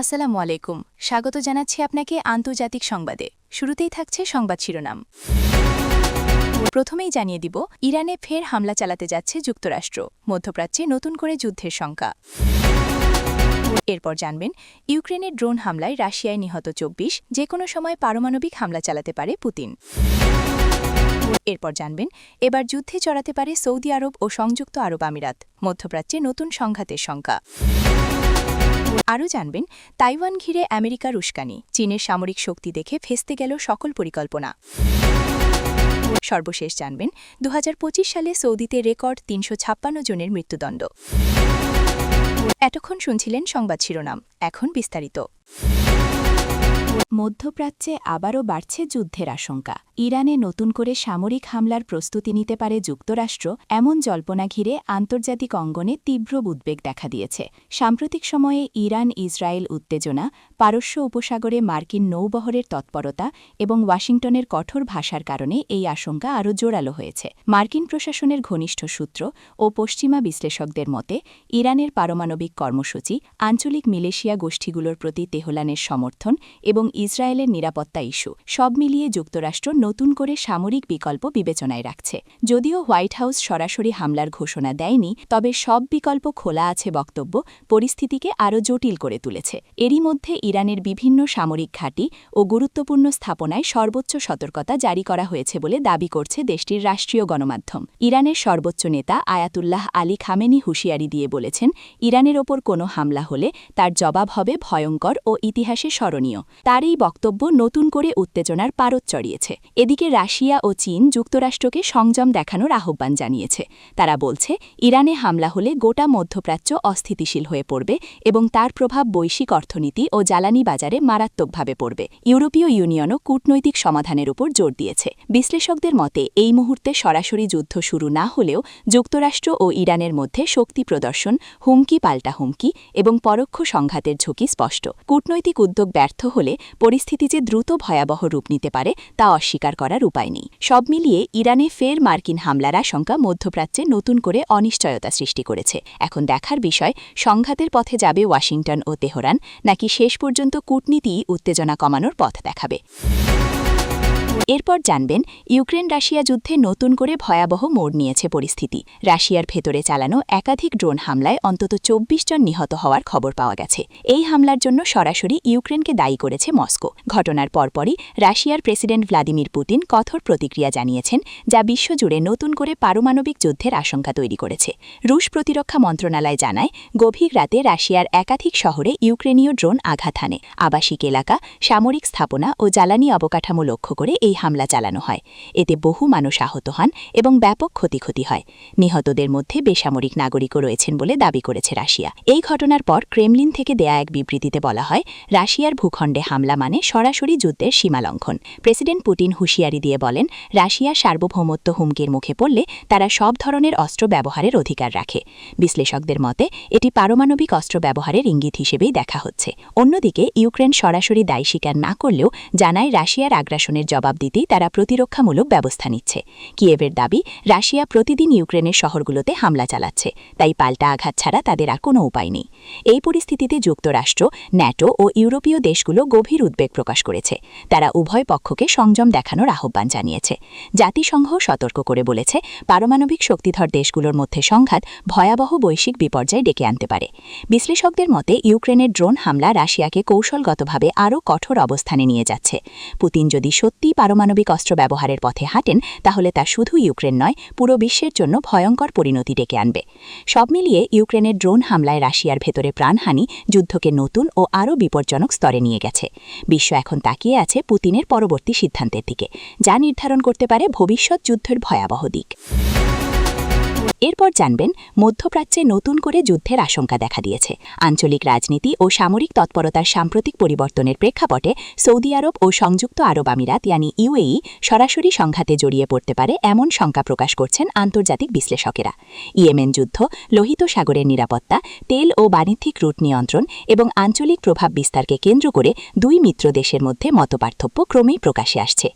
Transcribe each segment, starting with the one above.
আসসালামু আলাইকুম। স্বাগত জানাচ্ছি আপনাকে আন্তর্জাতিক সংবাদে। শুরুতেই থাকছে সংবাদ শিরোনাম। প্রথমেই জানিয়ে দিব, ইরানে ফের হামলা চালাতে যাচ্ছে যুক্তরাষ্ট্র। মধ্যপ্রাচ্যে নতুন করে যুদ্ধের শঙ্কা এরপর জানবেন ইউক্রেনের ড্রোন হামলায় রাশিয়ায় নিহত চব্বিশ যে কোনো সময় পারমাণবিক হামলা চালাতে পারে পুতিন। এরপর জানবেন, এবার যুদ্ধে চড়াতে পারে সৌদি আরব ও সংযুক্ত আরব আমিরাত। মধ্যপ্রাচ্যে নতুন সংঘাতের শঙ্কা আরও জানবেন, তাইওয়ান ঘিরে আমেরিকার উস্কানি, চীনের সামরিক শক্তি দেখে ফেসতে গেল সকল পরিকল্পনা। সর্বশেষ জানবেন দু হাজার পঁচিশ সালে সৌদিতে রেকর্ড তিনশো ছাপ্পান্ন জনের মৃত্যুদণ্ড। এতক্ষণ শুনছিলেন সংবাদ শিরোনাম, এখন বিস্তারিত। মধ্যপ্রাচ্যে আবারও বাড়ছে যুদ্ধের আশঙ্কা। ইরানে নতুন করে সামরিক হামলার প্রস্তুতি নিতে পারে যুক্তরাষ্ট্র, এমন জল্পনা ঘিরে আন্তর্জাতিক অঙ্গনে তীব্র উদ্বেগ দেখা দিয়েছে। সাম্প্রতিক সময়ে ইরান ইসরায়েল উত্তেজনা, পারস্য উপসাগরে মার্কিন নৌবহরের তৎপরতা এবং ওয়াশিংটনের কঠোর ভাষার কারণে এই আশঙ্কা আরও জোরালো হয়েছে। মার্কিন প্রশাসনের ঘনিষ্ঠ সূত্র ও পশ্চিমা বিশ্লেষকদের মতে, ইরানের পারমাণবিক কর্মসূচি, আঞ্চলিক মিলেশিয়া গোষ্ঠীগুলোর প্রতি তেহলানের সমর্থন এবং ইসরায়েলের নিরাপত্তা ইস্যু, সব মিলিয়ে যুক্তরাষ্ট্র নতুন করে সামরিক বিকল্প বিবেচনায় রাখছে। যদিও হোয়াইট হাউস সরাসরি হামলার ঘোষণা দেয়নি, তবে সব বিকল্প খোলা আছে বক্তব্য, পরিস্থিতিকে আরও জটিল করে তুলেছে। এরই মধ্যে ইরানের বিভিন্ন সামরিক ঘাঁটি ও গুরুত্বপূর্ণ স্থাপনায় সর্বোচ্চ সতর্কতা জারি করা হয়েছে বলে দাবি করছে দেশটির রাষ্ট্রীয় গণমাধ্যম। ইরানের সর্বোচ্চ নেতা আয়াতুল্লাহ আলী খামেনি হুঁশিয়ারি দিয়ে বলেছেন, ইরানের ওপর কোনো হামলা হলে তার জবাব হবে ভয়ঙ্কর ও ইতিহাসে স্মরণীয়। তার এই বক্তব্য নতুন করে উত্তেজনার পারদ চড়িয়েছে। এদিকে রাশিয়া ও চীন যুক্তরাষ্ট্রকে সংযম দেখানোর আহ্বান জানিয়েছে। তারা বলছে, ইরানে হামলা হলে গোটা মধ্যপ্রাচ্য অস্থিতিশীল হয়ে পড়বে এবং তার প্রভাব বৈশ্বিক অর্থনীতি ও জ্বালানি বাজারে মারাত্মকভাবে পড়বে। ইউরোপীয় ইউনিয়নও কূটনৈতিক সমাধানের উপর জোর দিয়েছে। বিশ্লেষকদের মতে, এই মুহূর্তে সরাসরি যুদ্ধ শুরু না হলেও যুক্তরাষ্ট্র ও ইরানের মধ্যে শক্তি প্রদর্শন হুমকি পাল্টা হুমকি এবং পরোক্ষ সংঘাতের ঝুঁকি স্পষ্ট। কূটনৈতিক উদ্যোগ ব্যর্থ হলে পরিস্থিতি যে দ্রুত ভয়াবহ রূপ নিতে পারে, তা অস্বীকার করার উপায় নেই। সব মিলিয়ে ইরানে ফের মার্কিন হামলার আশঙ্কা মধ্যপ্রাচ্যে নতুন করে অনিশ্চয়তা সৃষ্টি করেছে। এখন দেখার বিষয়, সংঘাতের পথে যাবে ওয়াশিংটন ও তেহরান, নাকি শেষ পর্যন্ত কূটনীতিই উত্তেজনা কমানোর পথ দেখাবে। এরপর জানবেন, ইউক্রেন রাশিয়া যুদ্ধে নতুন করে ভয়াবহ মোড় নিয়েছে পরিস্থিতি। রাশিয়ার ভেতরে চালানো একাধিক ড্রোন হামলায় অন্তত চব্বিশ জন নিহত হওয়ার খবর পাওয়া গেছে। এই হামলার জন্য সরাসরি ইউক্রেনকে দায়ী করেছে মস্কো। ঘটনার পরপরই রাশিয়ার প্রেসিডেন্ট ভ্লাদিমির পুতিন কঠোর প্রতিক্রিয়া জানিয়েছেন, যা বিশ্বজুড়ে নতুন করে পারমাণবিক যুদ্ধের আশঙ্কা তৈরি করেছে। রুশ প্রতিরক্ষা মন্ত্রণালয় জানায়, গভীর রাতে রাশিয়ার একাধিক শহরে ইউক্রেনীয় ড্রোন আঘাত হানে। আবাসিক এলাকা, সামরিক স্থাপনা ও জ্বালানি অবকাঠামো লক্ষ্য করে এই হামলা চালানো হয়। এতে বহু মানুষ আহত হন এবং ব্যাপক ক্ষতিক্ষতি হয়। নিহতদের মধ্যে বেসামরিক নাগরিকও রয়েছেন বলে দাবি করেছে রাশিয়া। এই ঘটনার পর ক্রেমলিন থেকে দেয়া এক বিবৃতিতে বলা হয়, রাশিয়ার ভূখণ্ডে হামলা মানে সরাসরি যুদ্ধের সীমালঙ্ঘন প্রেসিডেন্ট পুতিন হুঁশিয়ারি দিয়ে বলেন, রাশিয়া সার্বভৌমত্ব হুমকির মুখে পড়লে তারা সব ধরনের অস্ত্র ব্যবহারের অধিকার রাখে। বিশ্লেষকদের মতে, এটি পারমাণবিক অস্ত্র ব্যবহারের ইঙ্গিত হিসেবেই দেখা হচ্ছে। অন্যদিকে, ইউক্রেন সরাসরি দায় স্বীকার না করলেও জানায় রাশিয়ার আগ্রাসনের জবাব দিতেই তারা প্রতিরক্ষামূলক ব্যবস্থা নিচ্ছে। কিয়েভের দাবি, রাশিয়া প্রতিদিন ইউক্রেনের শহরগুলোতে হামলা চালাচ্ছে, তাই পাল্টা আঘাত ছাড়া তাদের আর কোনো উপায় নেই। এই পরিস্থিতিতে যুক্তরাষ্ট্র, ন্যাটো ও ইউরোপীয় দেশগুলো গভীর উদ্বেগ প্রকাশ করেছে। তারা উভয় পক্ষকে সংযম দেখানোর আহ্বান জানিয়েছে। জাতিসংঘ সতর্ক করে বলেছে, পারমাণবিক শক্তিধর দেশগুলোর মধ্যে সংঘাত ভয়াবহ বৈশ্বিক বিপর্যয় ডেকে আনতে পারে। বিশ্লেষকদের মতে, ইউক্রেনের ড্রোন হামলা রাশিয়াকে কৌশলগতভাবে আরও কঠোর অবস্থানে নিয়ে যাচ্ছে। পুতিন যদি সত্যিই পারমাণবিক অস্ত্র ব্যবহারের পথে হাঁটেন, তাহলে তা শুধু ইউক্রেন নয়, পুরো বিশ্বের জন্য ভয়ঙ্কর পরিণতি ডেকে আনবে। সব মিলিয়ে ইউক্রেনের ড্রোন হামলায় রাশিয়ার ভেতরে প্রাণহানি যুদ্ধকে নতুন ও আরও বিপজ্জনক স্তরে নিয়ে গেছে। বিশ্ব এখন তাকিয়ে আছে পুতিনের পরবর্তী সিদ্ধান্তের দিকে, যা নির্ধারণ করতে পারে ভবিষ্যৎ যুদ্ধের ভয়াবহ দিক। এরপর জানবেন, মধ্যপ্রাচ্যে নতুন করে যুদ্ধের আশঙ্কা দেখা দিয়েছে। আঞ্চলিক রাজনীতি ও সামরিক তৎপরতার সাম্প্রতিক পরিবর্তনের প্রেক্ষাপটে সৌদি আরব ও সংযুক্ত আরব আমিরাত, ইয়ানি ইউএই, সরাসরি সংঘাতে জড়িয়ে পড়তে পারে এমন শঙ্কা প্রকাশ করছেন আন্তর্জাতিক বিশ্লেষকেরা। ইয়েমেন যুদ্ধ, লোহিত সাগরের নিরাপত্তা, তেল ও বাণিজ্যিক রুট নিয়ন্ত্রণ এবং আঞ্চলিক প্রভাব বিস্তারকে কেন্দ্র করে দুই মিত্র দেশের মধ্যে মতপার্থক্য ক্রমেই প্রকাশে আসছে।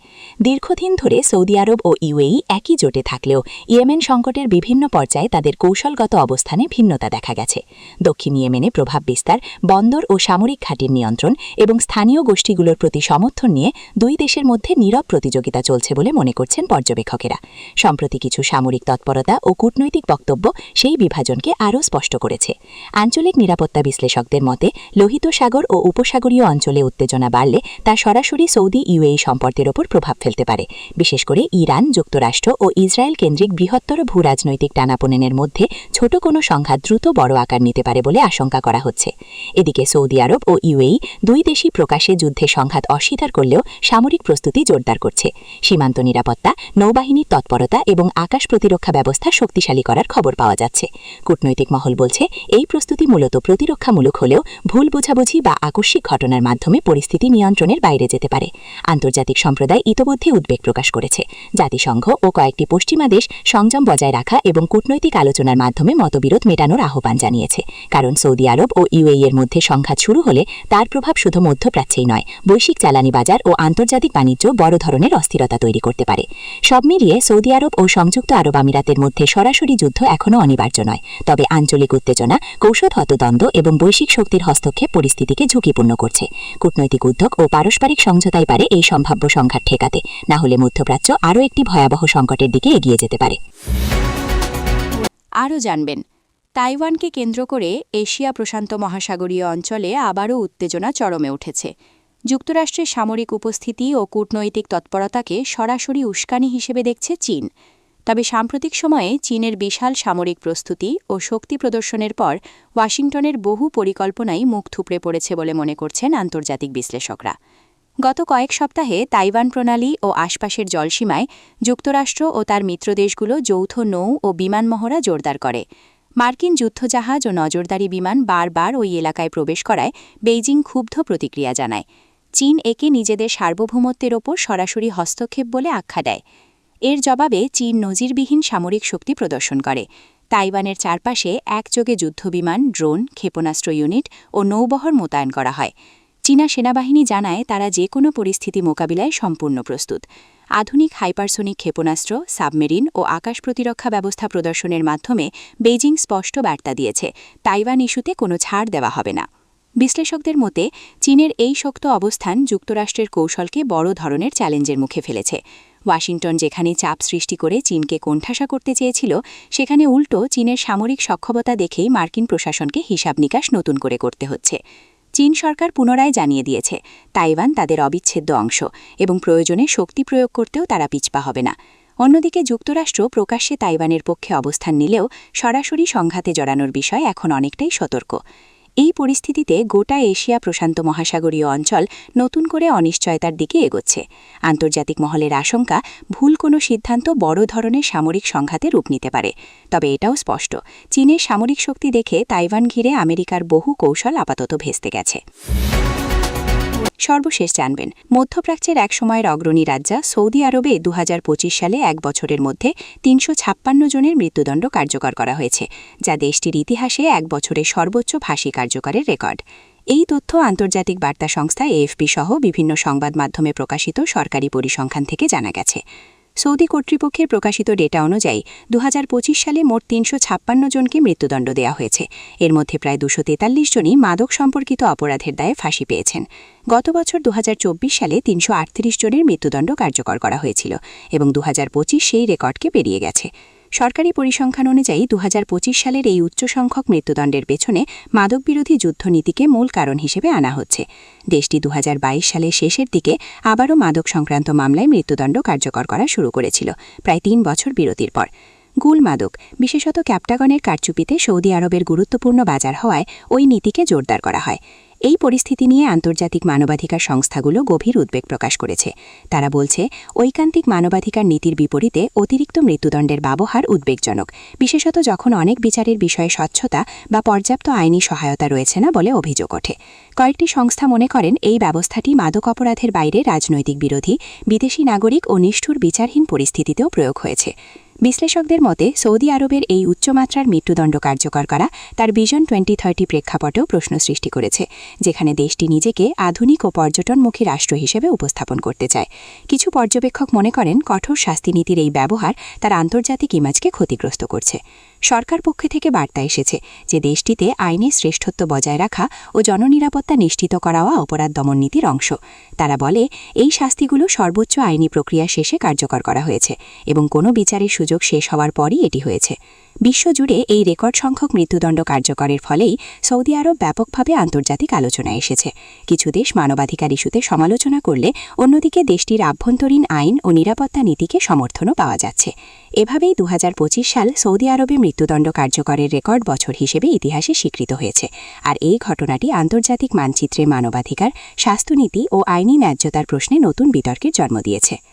দীর্ঘদিন ধরে সৌদি আরব ও ইউএই একই জোটে থাকলেও ইয়েমেন সংকটের বিভিন্ন বিভিন্ন পর্যায়ে তাদের কৌশলগত অবস্থানে ভিন্নতা দেখা গেছে। দক্ষিণ ইয়েমেনে প্রভাব বিস্তার, বন্দর ও সামরিক ঘাটির নিয়ন্ত্রণ এবং স্থানীয় গোষ্ঠীগুলোর প্রতি সমর্থন নিয়ে দুই দেশের মধ্যে নীরব প্রতিযোগিতা চলছে বলে মনে করছেন পর্যবেক্ষকেরা। সম্প্রতি কিছু সামরিক তৎপরতা ও কূটনৈতিক বক্তব্য সেই বিভাজনকে আরও স্পষ্ট করেছে। আঞ্চলিক নিরাপত্তা বিশ্লেষকদের মতে, লোহিত সাগর ও উপসাগরীয় অঞ্চলে উত্তেজনা বাড়লে তা সরাসরি সৌদি ইউএই সম্পর্কের ওপর প্রভাব ফেলতে পারে। বিশেষ করে ইরান, যুক্তরাষ্ট্র ও ইসরায়েল কেন্দ্রিক বৃহত্তর ভূরাজনৈতিক টানাপোনেনের মধ্যে ছোট কোনো সংঘাত দ্রুত বড় আকার নিতে পারে বলে আশঙ্কা করা হচ্ছে। এদিকে সৌদি আরব ও ইউএই দুই দেশই প্রকাশ্যে যুদ্ধে সংঘাত অস্বীকার করলেও সামরিক প্রস্তুতি জোরদার করছে। সীমান্ত নিরাপত্তা, নৌবাহিনীর তৎপরতা এবং আকাশ প্রতিরক্ষা ব্যবস্থা শক্তিশালী করার খবর পাওয়া যাচ্ছে। কূটনৈতিক মহল বলছে, এই প্রস্তুতি মূলত প্রতিরক্ষামূলক হলেও ভুল বোঝাবুঝি বা আকস্মিক ঘটনার মাধ্যমে পরিস্থিতি নিয়ন্ত্রণের বাইরে যেতে পারে। আন্তর্জাতিক সম্প্রদায় ইতোমধ্যে উদ্বেগ প্রকাশ করেছে। জাতিসংঘ ও কয়েকটি পশ্চিমা দেশ সংযম বজায় রাখা এবং কূটনৈতিক আলোচনার মাধ্যমে মতবিরোধ মেটানোর আহ্বান জানিয়েছে। কারণ সৌদি আরব ও ইউএই এর মধ্যে সংঘাত শুরু হলে তার প্রভাব শুধু মধ্যপ্রাচ্যেই নয়, বৈশ্বিক জ্বালানি বাজার ও আন্তর্জাতিক বাণিজ্য বড় ধরনের অস্থিরতা তৈরি করতে পারে। সব মিলিয়ে সৌদি আরব ও সংযুক্ত আরব আমিরাতের মধ্যে সরাসরি যুদ্ধ এখনও অনিবার্য নয়। তবে আঞ্চলিক উত্তেজনা কৌশলগত দ্বন্দ্ব এবং বৈশ্বিক শক্তির হস্তক্ষেপ পরিস্থিতিকে ঝুঁকিপূর্ণ করছে। কূটনৈতিক উদ্যোগ ও পারস্পরিক সমঝোতাই পারে এই সম্ভাব্য সংঘাত ঠেকাতে। না হলে মধ্যপ্রাচ্য আরও একটি ভয়াবহ সংকটের দিকে এগিয়ে যেতে পারে। আরও জানবেন। তাইওয়ানকে কেন্দ্র করে এশিয়া প্রশান্ত মহাসাগরীয় অঞ্চলে আবারও উত্তেজনা চরমে উঠেছে। যুক্তরাষ্ট্রের সামরিক উপস্থিতি ও কূটনৈতিক তৎপরতাকে সরাসরি উস্কানি হিসেবে দেখছে চীন। তবে সাম্প্রতিক সময়ে চীনের বিশাল সামরিক প্রস্তুতি ও শক্তি প্রদর্শনের পর ওয়াশিংটনের বহু পরিকল্পনাই মুখ থুপড়ে পড়েছে বলে মনে করছেন আন্তর্জাতিক বিশ্লেষকরা। গত কয়েক সপ্তাহে তাইওয়ান প্রণালী ও আশপাশের জলসীমায় যুক্তরাষ্ট্র ও তার মিত্রদেশগুলো যৌথ নৌ ও বিমান মহড়া জোরদার করে। মার্কিন যুদ্ধজাহাজ ও নজরদারি বিমান বারবার ওই এলাকায় প্রবেশ করায় বেইজিং ক্ষুব্ধ প্রতিক্রিয়া জানায়। চীন একে নিজেদের সার্বভৌমত্বের ওপর সরাসরি হস্তক্ষেপ বলে আখ্যা দেয়। এর জবাবে চীন নজিরবিহীন সামরিক শক্তি প্রদর্শন করে। তাইওয়ানের চারপাশে একযোগে যুদ্ধবিমান, ড্রোন, ক্ষেপণাস্ত্র ইউনিট ও নৌবহর মোতায়েন করা হয়। চীনা সেনাবাহিনী জানায় তারা যে কোনো পরিস্থিতি মোকাবিলায় সম্পূর্ণ প্রস্তুত। আধুনিক হাইপারসোনিক ক্ষেপণাস্ত্র, সাবমেরিন ও আকাশ প্রতিরক্ষা ব্যবস্থা প্রদর্শনের মাধ্যমে বেইজিং স্পষ্ট বার্তা দিয়েছে, তাইওয়ান ইস্যুতে কোনো ছাড় দেওয়া হবে না। বিশ্লেষকদের মতে, চীনের এই শক্ত অবস্থান যুক্তরাষ্ট্রের কৌশলকে বড় ধরনের চ্যালেঞ্জের মুখে ফেলেছে। ওয়াশিংটন যেখানে চাপ সৃষ্টি করে চীনকে কোণঠাসা করতে চেয়েছিল, সেখানে উল্টো চীনের সামরিক সক্ষমতা দেখেই মার্কিন প্রশাসনকে হিসাব নিকাশ নতুন করে করতে হচ্ছে। চীন সরকার পুনরায় জানিয়ে দিয়েছে, তাইওয়ান তাদের অবিচ্ছেদ্য অংশ এবং প্রয়োজনে শক্তি প্রয়োগ করতেও তারা পিছপা হবে না। অন্যদিকে যুক্তরাষ্ট্র প্রকাশ্যে তাইওয়ানের পক্ষে অবস্থান নিলেও সরাসরি সংঘাতে জড়ানোর বিষয় এখন অনেকটাই সতর্ক। এই পরিস্থিতিতে গোটা এশিয়া প্রশান্ত মহাসাগরীয় অঞ্চল নতুন করে অনিশ্চয়তার দিকে এগোচ্ছে। আন্তর্জাতিক মহলের আশঙ্কা, ভুল কোনো সিদ্ধান্ত বড় ধরনের সামরিক সংঘাতে রূপ নিতে পারে। তবে এটাও স্পষ্ট, চীনের সামরিক শক্তি দেখে তাইওয়ান ঘিরে আমেরিকার বহু কৌশল আপাতত ভেস্তে গেছে। সর্বশেষ জানবেন, মধ্যপ্রাচ্যের এক সময়ের অগ্রণী রাজ্যা সৌদি আরবে দু হাজার পঁচিশ সালে এক বছরের মধ্যে তিনশো ছাপ্পান্ন জনের মৃত্যুদণ্ড কার্যকর করা হয়েছে, যা দেশটির ইতিহাসে এক বছরের সর্বোচ্চ ফাঁসি কার্যকরের রেকর্ড। এই তথ্য আন্তর্জাতিক বার্তা সংস্থা এএফপি সহ বিভিন্ন সংবাদ মাধ্যমে প্রকাশিত সরকারি পরিসংখ্যান থেকে জানা গেছে। সৌদি কর্তৃপক্ষের প্রকাশিত ডেটা অনুযায়ী দু হাজার পঁচিশ সালে মোট তিনশো ছাপ্পান্ন জনকে মৃত্যুদণ্ড দেওয়া হয়েছে। এর মধ্যে প্রায় দুশো জনই মাদক সম্পর্কিত অপরাধের দায়ে ফাঁসি পেয়েছেন। গত বছর দু হাজার চব্বিশ সালে তিনশো আটত্রিশ জনের মৃত্যুদণ্ড কার্যকর করা হয়েছিল এবং দু হাজার পঁচিশ সেই রেকর্ডকে পেরিয়ে গেছে। সরকারি পরিসংখ্যান অনুযায়ী দু হাজার পঁচিশ সালের এই উচ্চ সংখ্যক মৃত্যুদণ্ডের পেছনে মাদকবিরোধী যুদ্ধনীতিকে মূল কারণ হিসেবে আনা হচ্ছে। দেশটি দুহাজার বাইশ সালের শেষের দিকে আবারও মাদক সংক্রান্ত মামলায় মৃত্যুদণ্ড কার্যকর করা শুরু করেছিল, প্রায় তিন বছর বিরতির পর। গুল মাদক, বিশেষত ক্যাপটাগনের কারচুপিতে সৌদি আরবের গুরুত্বপূর্ণ বাজার হওয়ায় ওই নীতিকে জোরদার করা হয়। এই পরিস্থিতি নিয়ে আন্তর্জাতিক মানবাধিকার সংস্থাগুলো গভীর উদ্বেগ প্রকাশ করেছে। তারা বলছে, ঐকান্তিক মানবাধিকার নীতির বিপরীতে অতিরিক্ত মৃত্যুদণ্ডের ব্যবহার উদ্বেগজনক। বিশেষত যখন অনেক বিচারের বিষয়ে স্বচ্ছতা বা পর্যাপ্ত আইনি সহায়তা রয়েছে না বলে অভিযোগ ওঠে। কয়েকটি সংস্থা মনে করেন, এই ব্যবস্থাটি মাদক অপরাধের বাইরে রাজনৈতিক বিরোধী, বিদেশি নাগরিক ও নিষ্ঠুর বিচারহীন পরিস্থিতিতেও প্রয়োগ হয়েছে। বিশ্লেষকদের মতে, সৌদি আরবের এই উচ্চমাত্রার মৃত্যুদণ্ড কার্যকর করা তার ভিশন টোয়েন্টি থার্টি প্রেক্ষাপটেও প্রশ্ন সৃষ্টি করেছে, যেখানে দেশটি নিজেকে আধুনিক ও পর্যটনমুখী রাষ্ট্র হিসেবে উপস্থাপন করতে চায়। কিছু পর্যবেক্ষক মনে করেন, কঠোর শাস্তি নীতির এই ব্যবহার তার আন্তর্জাতিক ইমাজকে ক্ষতিগ্রস্ত করছে। সরকার পক্ষ থেকে বার্তা এসেছে যে দেশটিতে আইনের শ্রেষ্ঠত্ব বজায় রাখা ও জননিরাপত্তা নিশ্চিত করাও অপরাধ দমন নীতির অংশ। তারা বলে, এই শাস্তিগুলো সর্বোচ্চ আইনি প্রক্রিয়া শেষে কার্যকর করা হয়েছে এবং কোনো বিচারের সুযোগ শেষ হওয়ার পরই এটি হয়েছে। বিশ্বজুড়ে এই রেকর্ড সংখ্যক মৃত্যুদণ্ড কার্যকরের ফলেই সৌদি আরব ব্যাপকভাবে আন্তর্জাতিক আলোচনায় এসেছে। কিছু দেশ মানবাধিকার ইস্যুতে সমালোচনা করলে অন্যদিকে দেশটির আভ্যন্তরীণ আইন ও নিরাপত্তা নীতিকে সমর্থনও পাওয়া যাচ্ছে। এভাবেই দু হাজার পঁচিশ সাল সৌদি আরবে মৃত্যুদণ্ড কার্যকরের রেকর্ড বছর হিসেবে ইতিহাসে স্বীকৃত হয়েছে। আর এই ঘটনাটি আন্তর্জাতিক মানচিত্রে মানবাধিকার, স্বাস্থ্যনীতি ও আইনি ন্যায্যতার প্রশ্নে নতুন বিতর্কের জন্ম দিয়েছে।